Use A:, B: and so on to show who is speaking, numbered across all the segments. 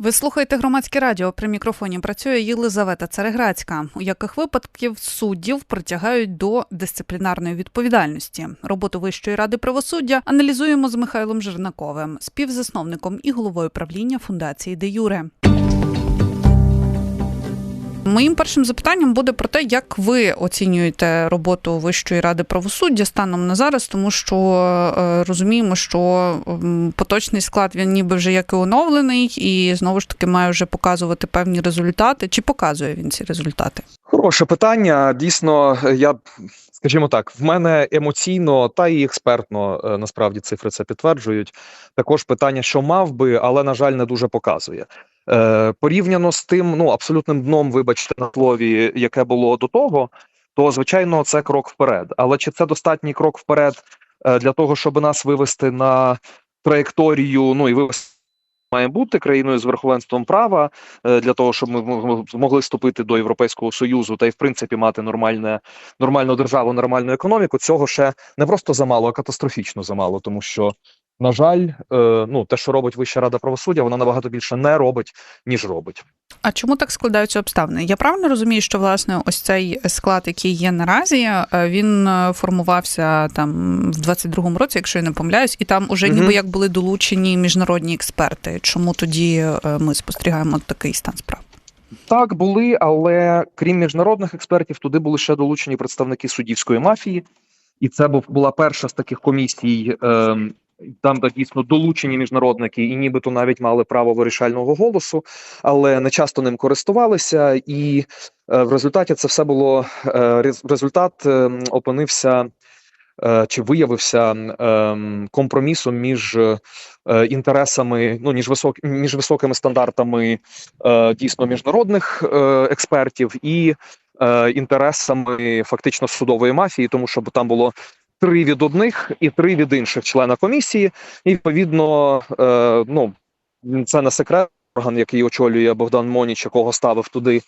A: Ви слухаєте громадське радіо. При мікрофоні працює Єлизавета Цареградська. У яких випадків суддів притягають до дисциплінарної відповідальності? Роботу Вищої ради правосуддя аналізуємо з Михайлом Жернаковим, співзасновником і головою правління фундації Де Юре. Моїм першим запитанням буде про те, як ви оцінюєте роботу Вищої ради правосуддя станом на зараз, тому що е, розуміємо, що поточний склад він ніби вже як і оновлений, і знову ж таки має вже показувати певні результати. Чи показує він ці результати?
B: Хороше питання. Дійсно, я скажімо так, в мене емоційно та і експертно е, насправді цифри це підтверджують. Також питання, що мав би, але на жаль, не дуже показує. Е, порівняно з тим, ну абсолютним дном, вибачте, на слові, яке було до того, то звичайно це крок вперед. Але чи це достатній крок вперед е, для того, щоб нас вивести на траєкторію, ну і вивести має бути країною з верховенством права е, для того, щоб ми змогли вступити до Європейського союзу та й в принципі мати нормальне нормальну державу, нормальну економіку. Цього ще не просто замало, а катастрофічно замало, тому що. На жаль, е, ну те, що робить Вища рада правосуддя, вона набагато більше не робить, ніж робить.
A: А чому так складаються обставини? Я правильно розумію, що власне ось цей склад, який є наразі, е, він е, формувався там в 22-му році, якщо я не помиляюсь, і там уже ніби як були долучені міжнародні експерти. Чому тоді е, ми спостерігаємо такий стан справ?
B: Так були, але крім міжнародних експертів, туди були ще долучені представники суддівської мафії, і це був була перша з таких комісій. ем, там де дійсно долучені міжнародники, і нібито навіть мали право вирішального голосу, але не часто ним користувалися. І е, в результаті це все було е, результат ем, опинився е, чи виявився компромісом між е, інтересами, ну ніж висок, між високими стандартами е, дійсно міжнародних е, експертів і е, інтересами фактично судової мафії, тому що там було три від одних і три від інших члена комісії. І відповідно, е, ну це не секрет. Орган, який очолює Богдан Моніч, якого ставив туди е,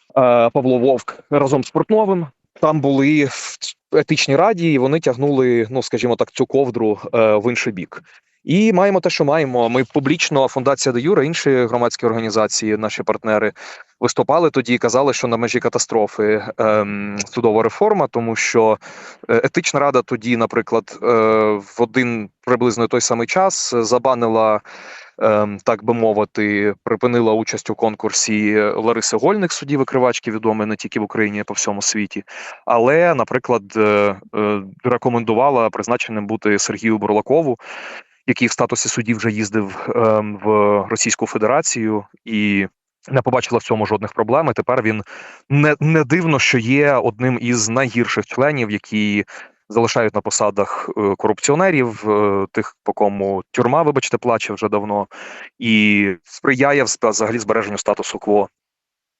B: Павло Вовк разом з Портновим. Там були в етичній раді, і вони тягнули, ну скажімо так, цю ковдру е, в інший бік. І маємо те, що маємо. Ми публічно, фундація де Юра, інші громадські організації, наші партнери виступали тоді і казали, що на межі катастрофи ем, судова реформа, тому що е, етична рада тоді, наприклад, е, в один приблизно той самий час забанила. Ем, Так би мовити, припинила участь у конкурсі Лариси Гольник, судді викривачки, відомої не тільки в Україні, а по всьому світі. Але, наприклад, е, е, рекомендувала призначеним бути Сергію Бурлакову, який в статусі судді вже їздив ем, в Російську Федерацію і не побачила в цьому жодних проблем. І тепер він не, не дивно, що є одним із найгірших членів, які залишають на посадах е, корупціонерів, е, тих, по кому тюрма, вибачте, плаче вже давно, і сприяє взагалі збереженню статусу кво.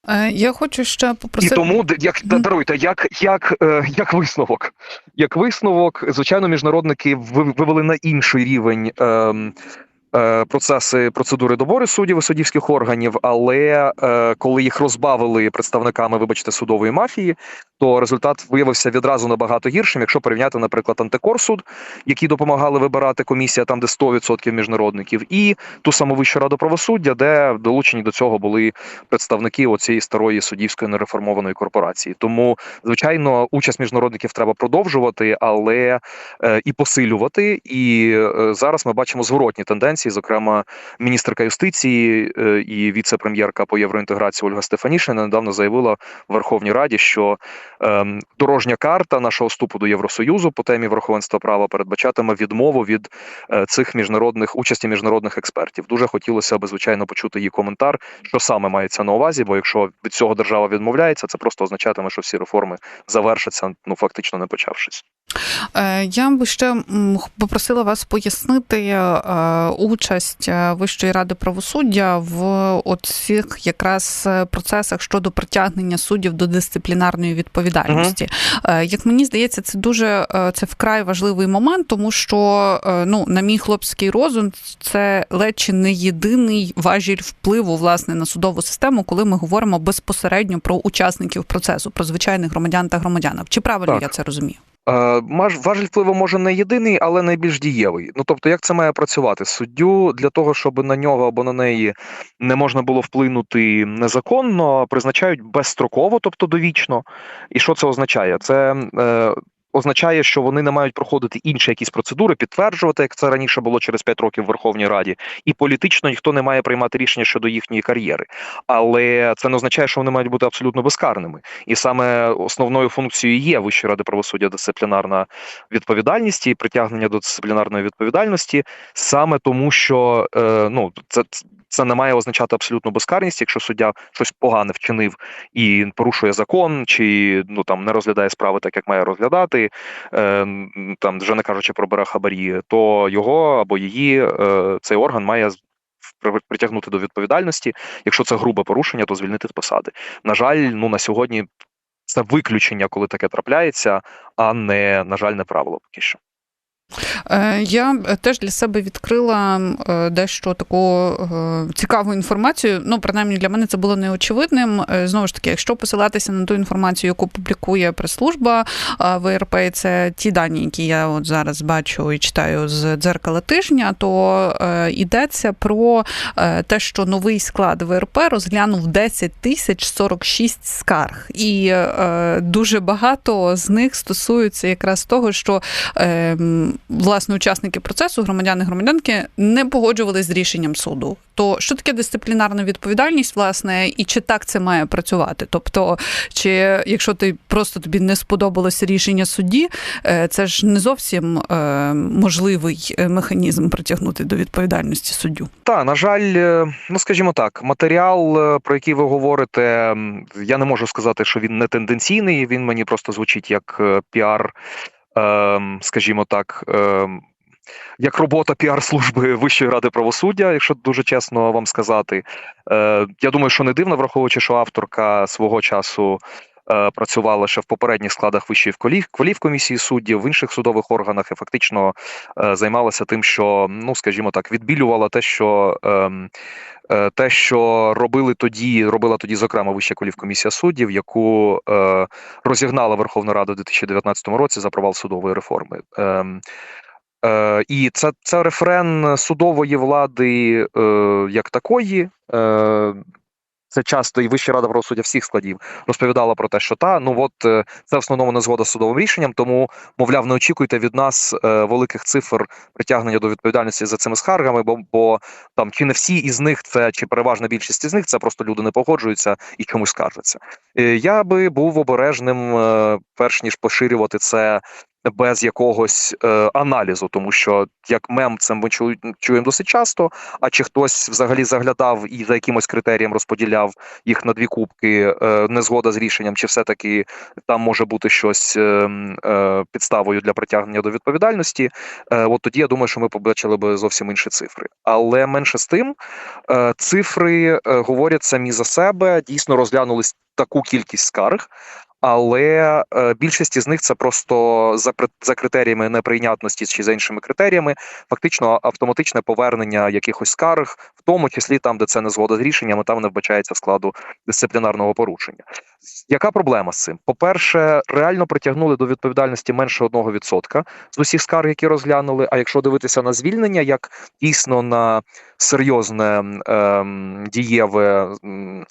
A: Е, Я хочу ще попросити...
B: І тому як даруйте, як, як, як висновок, як висновок, звичайно, міжнародники вивели на інший рівень. ем, е, Процеси процедури добору суддів і суддівських органів, але е, коли їх розбавили представниками, вибачте, судової мафії, то результат виявився відразу набагато гіршим, якщо порівняти, наприклад, антикорсуд, які допомагали вибирати комісія, там де 100% міжнародників, і ту саму Вищу раду правосуддя, де долучені до цього були представники оцієї старої суддівської нереформованої корпорації. Тому, звичайно, участь міжнародників треба продовжувати, але е, і посилювати. І е, зараз ми бачимо зворотні тенденції. Зокрема, міністерка юстиції е, і віце-прем'єрка по євроінтеграції Ольга Стефанішина недавно заявила в Верховній Раді, що дорожня карта нашого вступу до Євросоюзу по темі верховенства права передбачатиме відмову від е, цих міжнародних участі міжнародних експертів. Дуже хотілося б, звичайно, почути її коментар, що саме мається на увазі. Бо якщо від цього держава відмовляється, це просто означатиме, що всі реформи завершаться, ну фактично не почавшись.
A: Е, Я би ще попросила вас пояснити е, участь Вищої ради правосуддя в оцих якраз процесах щодо притягнення суддів до дисциплінарної відповідальності. Е, Як мені здається, це дуже е, це вкрай важливий момент, тому що е, ну, на мій хлопський розум, це ледь чи не єдиний важіль впливу власне на судову систему, коли ми говоримо безпосередньо про учасників процесу, про звичайних громадян та громадянок. Чи правильно
B: Так.
A: я це розумію?
B: Е, Важіль впливу може не єдиний, але найбільш дієвий. Ну тобто, як це має працювати? Суддю для того, щоб на нього або на неї не можна було вплинути незаконно, призначають безстроково, тобто довічно. І що це означає? Це е, означає, що вони не мають проходити інші якісь процедури, підтверджувати, як це раніше було через 5 років в Верховній Раді, і політично ніхто не має приймати рішення щодо їхньої кар'єри. Але це не означає, що вони мають бути абсолютно безкарними. І саме основною функцією є Вищої ради правосуддя дисциплінарна відповідальність і притягнення до дисциплінарної відповідальності, саме тому, що е, ну це. Це не має означати абсолютну безкарність, якщо суддя щось погане вчинив і порушує закон, чи ну там не розглядає справи так, як має розглядати, е, там вже не кажучи про бере хабарі, то його або її е, цей орган має притягнути до відповідальності. Якщо це грубе порушення, то звільнити з посади. На жаль, ну на сьогодні це виключення, коли таке трапляється, а не на жаль, не правило поки що.
A: Е, Я е, теж для себе відкрила е, дещо таку цікаву інформацію. Ну, принаймні для мене це було неочевидним. Знову ж таки, якщо посилатися на ту інформацію, яку публікує прес-служба ВРП, це ті дані, які я от зараз бачу і читаю з дзеркала тижня, то йдеться про те, що новий склад ВРП розглянув 10 тисяч 46 скарг, і дуже багато з них стосуються якраз того, що е, власне учасники процесу, громадяни громадянки, не погоджувалися з рішенням суду. То що таке дисциплінарна відповідальність, власне, і чи так це має працювати? Тобто, чи якщо ти просто тобі не сподобалося рішення судді, е, це ж не зовсім е, можливий е, механізм притягнути до відповідальності суддю.
B: Та на жаль, ну скажімо так, матеріал, про який ви говорите, я не можу сказати, що він не тенденційний. Він мені просто звучить як піар, скажімо так. ем, Як робота піар-служби Вищої ради правосуддя, якщо дуже чесно вам сказати, Е, я думаю, що не дивно, враховуючи, що авторка свого часу працювала ще в попередніх складах Вищої кваліф- кваліфкомісії суддів в інших судових органах і фактично е, займалася тим, що ну скажімо так, відбілювала те, що ем, е, те, що робили тоді, робила тоді, зокрема, Вища кваліфкомісія суддів, яку е, розігнала Верховна Рада у 2019 році за провал судової реформи. Ем, Е, і це, це рефрен судової влади е, як такої. Е, це часто і Вища рада правосуддя всіх складів розповідала про те, що та ну от е, це в основному не згода з судовим рішенням, тому мовляв, не очікуйте від нас е, великих цифр притягнення до відповідальності за цими скаргами, бо, бо там чи не всі із них це, чи переважна більшість із них це просто люди не погоджуються і чомусь скаржаться. Е, я би був обережним, перш ніж поширювати це без якогось е, аналізу, тому що як мем це ми чу, чуємо досить часто. А чи хтось взагалі заглядав і за якимось критерієм розподіляв їх на дві кубки, е, незгода з рішенням, чи все-таки там може бути щось е, е, підставою для притягнення до відповідальності? Е, от тоді я думаю, що ми побачили би зовсім інші цифри. Але менше з тим, е, цифри е, говорять самі за себе. Дійсно розглянулись таку кількість скарг. Але е, більшість із них це просто за за критеріями неприйнятності чи за іншими критеріями, фактично автоматичне повернення якихось скарг, в тому числі там, де це не згода з рішеннями, там не вбачається складу дисциплінарного порушення. Яка проблема з цим? По-перше, реально притягнули до відповідальності менше 1% з усіх скарг, які розглянули. А якщо дивитися на звільнення, як дійсно на серйозне ем, дієве. м,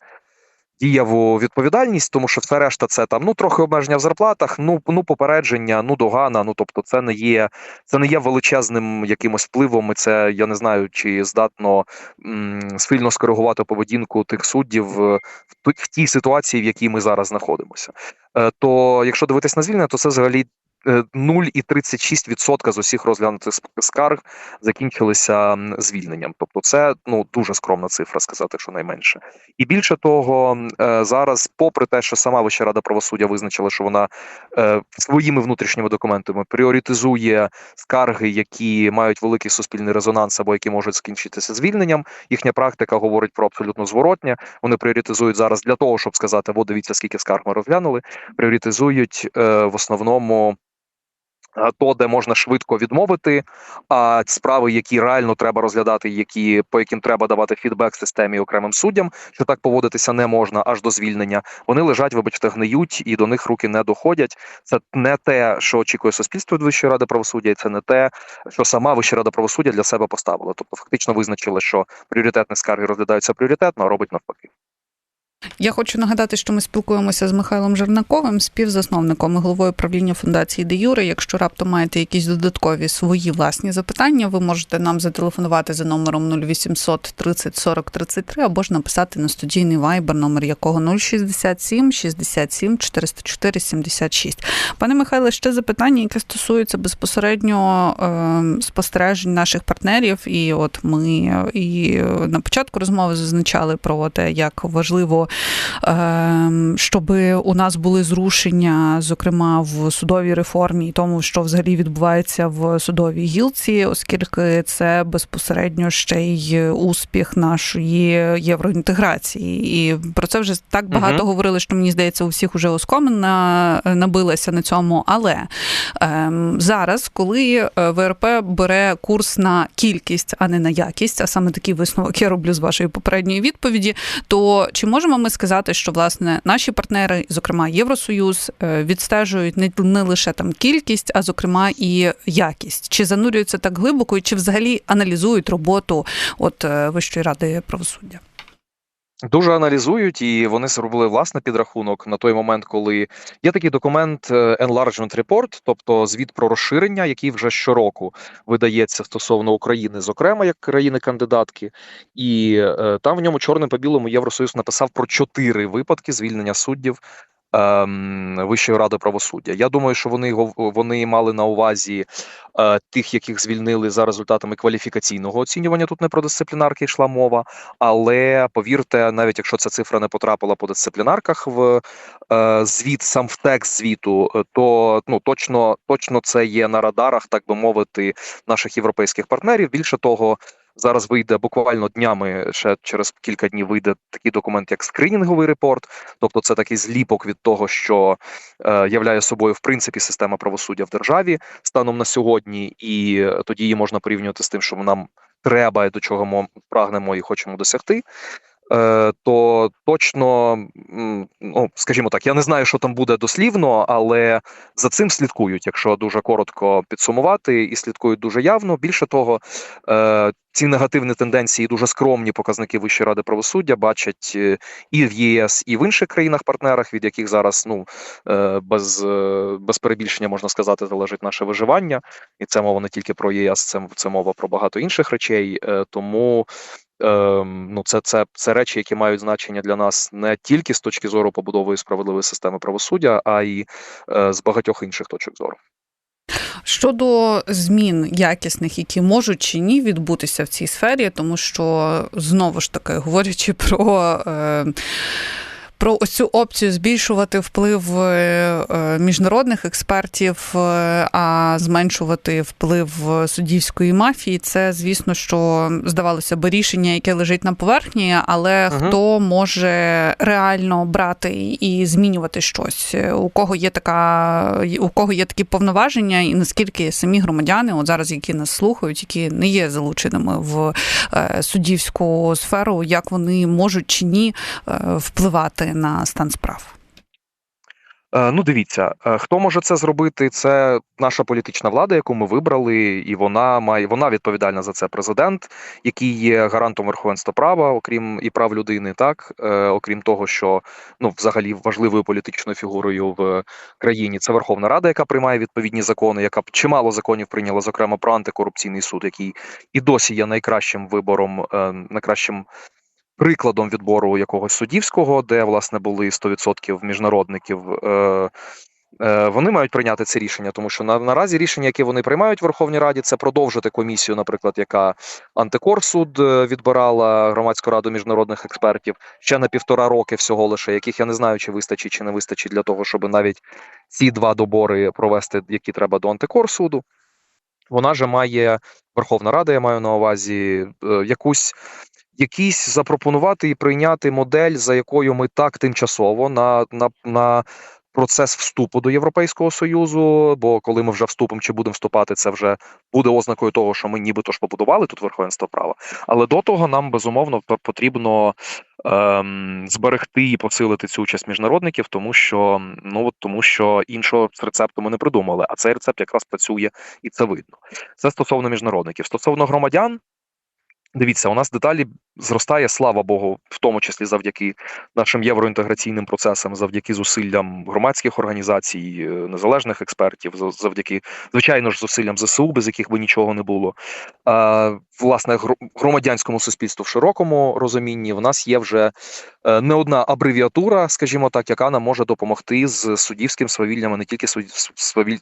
B: Дієву відповідальність, тому що все решта це там ну трохи обмеження в зарплатах, ну ну попередження, ну догана. Ну тобто, це не є це не є величезним якимось впливом. І це я не знаю, чи здатно м, сильно скоригувати поведінку тих суддів е, в в тій ситуації, в якій ми зараз знаходимося. Е, То якщо дивитись на звільнення, то це взагалі. Е, 0,36% з усіх розглянутих скарг закінчилися звільненням. Тобто, це ну дуже скромна цифра, сказати, що найменше. І більше того, е, зараз, попри те, що сама Вища рада правосуддя визначила, що вона е, своїми внутрішніми документами пріоритизує скарги, які мають великий суспільний резонанс або які можуть скінчитися звільненням. Їхня практика говорить про абсолютно зворотнє. Вони пріоритизують зараз для того, щоб сказати, от дивіться, скільки скарг ми розглянули. Пріоритизують е, в основному е, то, де можна швидко відмовити, а справи, які реально треба розглядати, які по яким треба давати фідбек системі окремим суддям, що так поводитися не можна аж до звільнення. Вони лежать, вибачте, гниють і до них руки не доходять. Це не те, що очікує суспільство від Вищої ради правосуддя, і це не те, що сама Вища рада правосуддя для себе поставила. Тобто, фактично визначили, що пріоритетні скарги розглядаються пріоритетно, а робить навпаки.
A: Я хочу нагадати, що ми спілкуємося з Михайлом Жернаковим, співзасновником і головою правління фундації Де Юре. Якщо раптом маєте якісь додаткові свої власні запитання, ви можете нам зателефонувати за номером 0800 30 40 33 або ж написати на студійний вайбер, номер якого 067 67 404 76. Пане Михайле, ще запитання, яке стосується безпосередньо е, спостережень наших партнерів. І от ми і на початку розмови зазначали про те, як важливо. Ем, щоб у нас були зрушення, зокрема в судовій реформі, і тому, що взагалі відбувається в судовій гілці, оскільки це безпосередньо ще й успіх нашої євроінтеграції. І про це вже так багато uh говорили, що мені здається, у всіх уже оскомен набилася на цьому. Але ем, зараз, коли е, ВРП бере курс на кількість, а не на якість, а саме такий висновок я роблю з вашої попередньої відповіді, то чи можемо ми сказати, що власне наші партнери, зокрема Євросоюз, е, відстежують не, лише там кількість, а зокрема і якість, чи занурюються так глибоко, чи взагалі аналізують роботу от е, Вищої ради правосуддя?
B: Дуже аналізують, і вони зробили власне підрахунок на той момент, коли є такий документ е, Enlargement Report, тобто звіт про розширення, який вже щороку видається стосовно України, зокрема як країни-кандидатки, і е, там в ньому чорним по білому Євросоюз написав про чотири випадки звільнення суддів Вищої ради правосуддя. Я думаю, що вони вони мали на увазі е, тих, яких звільнили за результатами кваліфікаційного оцінювання. Тут не про дисциплінарки йшла мова, але повірте, навіть якщо ця цифра не потрапила по дисциплінарках в е, звіт, сам в текст звіту, е, то ну точно точно це є на радарах, так би мовити, наших європейських партнерів. Більше того. Зараз вийде буквально днями, ще через кілька днів вийде такий документ, як скринінговий репорт, тобто це такий зліпок від того, що е, являє собою в принципі система правосуддя в державі станом на сьогодні, і тоді її можна порівнювати з тим, що нам треба і до чого ми прагнемо і хочемо досягти. Е, то точно, ну скажімо так, я не знаю, що там буде дослівно, але за цим слідкують, якщо дуже коротко підсумувати, і слідкують дуже явно. Більше того, е, ці негативні тенденції, дуже скромні показники Вищої ради правосуддя бачать е, і в ЄС, і в інших країнах-партнерах, від яких зараз ну без без перебільшення можна сказати, залежить наше виживання, і це мова не тільки про ЄС, це це мова про багато інших речей. Тому ну, це це, це речі, які мають значення для нас не тільки з точки зору побудови справедливої системи правосуддя, а й е, з багатьох інших точок зору.
A: Щодо змін якісних, які можуть чи ні відбутися в цій сфері, тому що знову ж таки говорячи про. Е, про ось цю опцію збільшувати вплив е, е, міжнародних експертів, е, а зменшувати вплив суддівської мафії. Це, звісно, що здавалося би рішення, яке лежить на поверхні, але uh хто може реально брати і змінювати щось, у кого є така, у кого є такі повноваження, і наскільки самі громадяни, от зараз які нас слухають, які не є залученими в суддівську сферу, як вони можуть чи ні впливати на стан справ?
B: Е, ну, дивіться, е, хто може це зробити? Це наша політична влада, яку ми вибрали, і вона має вона відповідальна за це. Президент, який є гарантом верховенства права, окрім і прав людини, так е, окрім того, що ну взагалі важливою політичною фігурою в країні це Верховна Рада, яка приймає відповідні закони, яка чимало законів прийняла, зокрема про антикорупційний суд, який і досі є найкращим вибором, найкращим прикладом відбору якогось суддівського, де власне були 100% міжнародників. Е, е, вони мають прийняти це рішення, тому що на наразі рішення, які вони приймають в Верховній Раді, це продовжити комісію, наприклад, яка антикорсуд е, відбирала громадську раду міжнародних експертів ще на півтора роки всього лише, яких я не знаю, чи вистачить чи не вистачить для того, щоб навіть ці два добори провести, які треба до антикорсуду. Вона же має Верховна Рада, я маю на увазі якусь якісь запропонувати і прийняти модель, за якою ми так тимчасово на на, на процес вступу до Європейського союзу. Бо коли ми вже вступимо чи будемо вступати, це вже буде ознакою того, що ми нібито ж побудували тут верховенство права. Але до того нам безумовно потрібно ем, зберегти і посилити цю участь міжнародників, тому що ну от тому, що іншого рецепту ми не придумали. А цей рецепт якраз працює і це видно. Це стосовно міжнародників. Стосовно громадян, дивіться, у нас деталі зростає, слава Богу, в тому числі завдяки нашим євроінтеграційним процесам, завдяки зусиллям громадських організацій, е, незалежних експертів, за- завдяки, звичайно ж, зусиллям ЗСУ, без яких би нічого не було. Власне, гро- громадянському суспільству в широкому розумінні в нас є вже е, не одна абревіатура, скажімо так, яка нам може допомогти з суддівським свавіллям, не тільки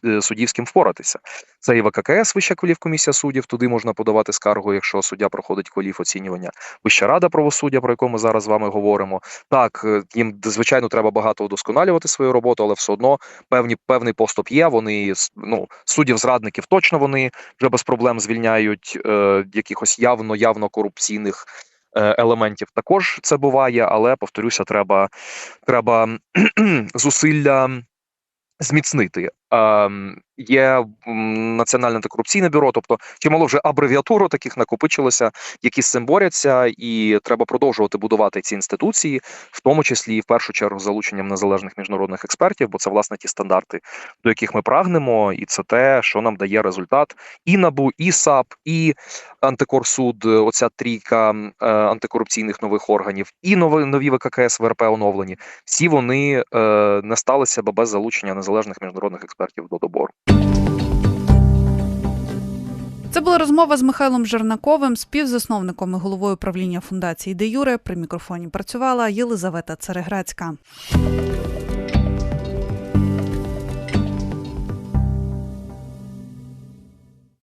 B: е, суддівським впоратися. Це і ВККС, Вища кваліфкомісія суддів. Туди можна подавати скаргу, якщо суддя проходить кваліф оцінювання. Вища рада правосуддя, про яку ми зараз з вами говоримо. Так, е, їм звичайно треба багато удосконалювати свою роботу, але все одно певні певний поступ є. Вони ну суддів зрадників точно вони вже без проблем звільняють е, якихось явно явно корупційних. е, Елементів також це буває, але повторюся, треба, треба зусилля зміцнити. Ем, є Національне антикорупційне бюро, тобто чимало вже абревіатур таких накопичилося, які з цим борються, і треба продовжувати будувати ці інституції, в тому числі і в першу чергу залученням незалежних міжнародних експертів, бо це власне ті стандарти, до яких ми прагнемо, і це те, що нам дає результат і НАБУ, і САП, і антикорсуд, е, оця трійка е, антикорупційних нових органів, і нові нові ВККС ВРП оновлені. Всі вони е, не сталися би без залучення незалежних міжнародних експертів до добору.
A: Це була розмова з Михайлом Жернаковим, співзасновником і головою правління фундації Де Юре. При мікрофоні працювала Єлизавета Цереграцька.